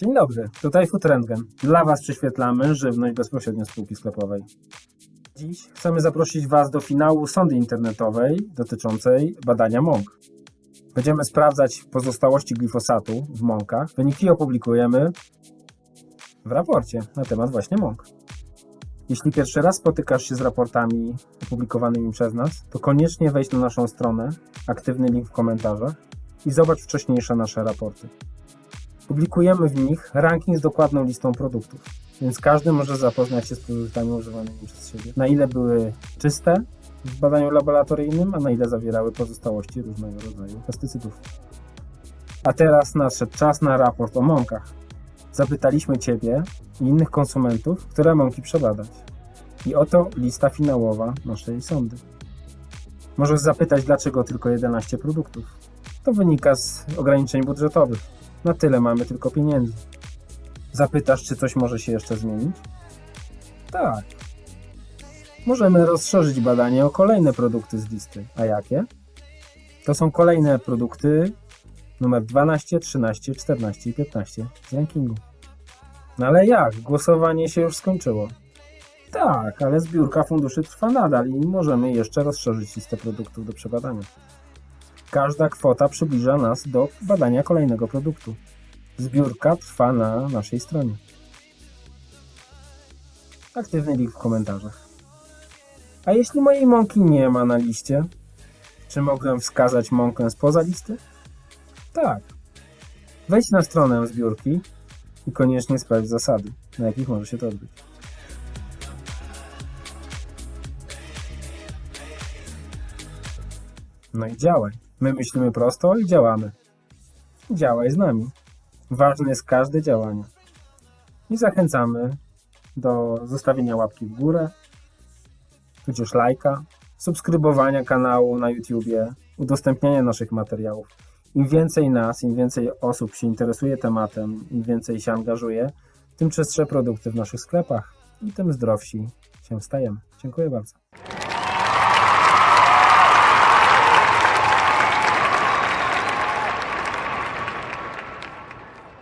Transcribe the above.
Dzień dobry, tutaj Food Rentgen. Dla Was prześwietlamy żywność bezpośrednio z spółki sklepowej. Dziś chcemy zaprosić Was do finału sondy internetowej dotyczącej badania mąk. Będziemy sprawdzać pozostałości glifosatu w mąkach. Wyniki opublikujemy w raporcie na temat właśnie mąk. Jeśli pierwszy raz spotykasz się z raportami opublikowanymi przez nas, to koniecznie wejdź na naszą stronę, aktywny link w komentarzach i zobacz wcześniejsze nasze raporty. Publikujemy w nich ranking z dokładną listą produktów, więc każdy może zapoznać się z produktami używanymi przez siebie. Na ile były czyste w badaniu laboratoryjnym, a na ile zawierały pozostałości różnego rodzaju pestycydów. A teraz nadszedł czas na raport o mąkach. Zapytaliśmy Ciebie i innych konsumentów, które mąki przebadać. I oto lista finałowa naszej sondy. Możesz zapytać, dlaczego tylko 11 produktów. To wynika z ograniczeń budżetowych. Na tyle mamy tylko pieniędzy. Zapytasz, czy coś może się jeszcze zmienić? Tak. Możemy rozszerzyć badanie o kolejne produkty z listy. A jakie? To są kolejne produkty numer 12, 13, 14 i 15 z rankingu. No ale jak? Głosowanie się już skończyło. Tak, ale zbiórka funduszy trwa nadal i możemy jeszcze rozszerzyć listę produktów do przebadania. Każda kwota przybliża nas do badania kolejnego produktu. Zbiórka trwa na naszej stronie. Aktywny link w komentarzach. A jeśli mojej mąki nie ma na liście, czy mogę wskazać mąkę spoza listy? Tak. Wejdź na stronę zbiórki i koniecznie sprawdź zasady, na jakich może się to odbyć. No i działaj. My myślimy prosto i działamy. Działaj z nami. Ważne jest każde działanie. I zachęcamy do zostawienia łapki w górę, tudzież lajka, subskrybowania kanału na YouTubie, udostępniania naszych materiałów. Im więcej nas, im więcej osób się interesuje tematem, im więcej się angażuje, tym czystsze produkty w naszych sklepach i tym zdrowsi się stajemy. Dziękuję bardzo.